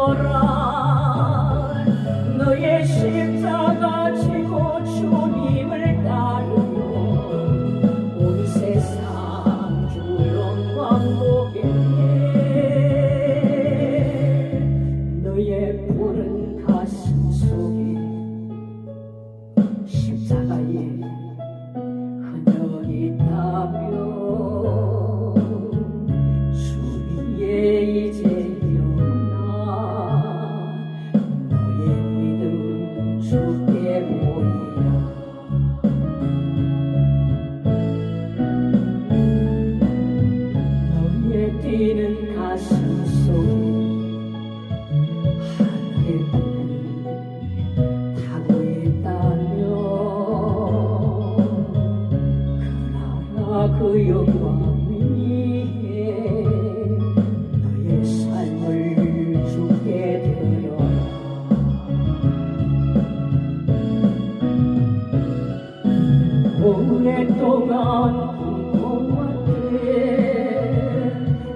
Señor. 주께 모이라 너의 뛰는 가슴 속에 하늘의 불이 타고 있다면 그나라 그 영혼 오랫동안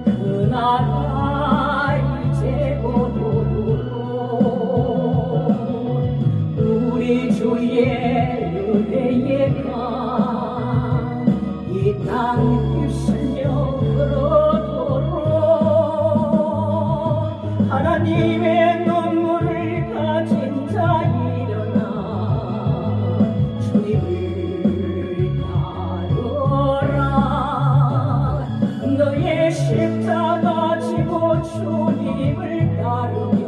그 나라 이제 고도로 우리 주의 은혜에 가이땅 입술며 걸어도록 하나님의 Shuni Vrindarum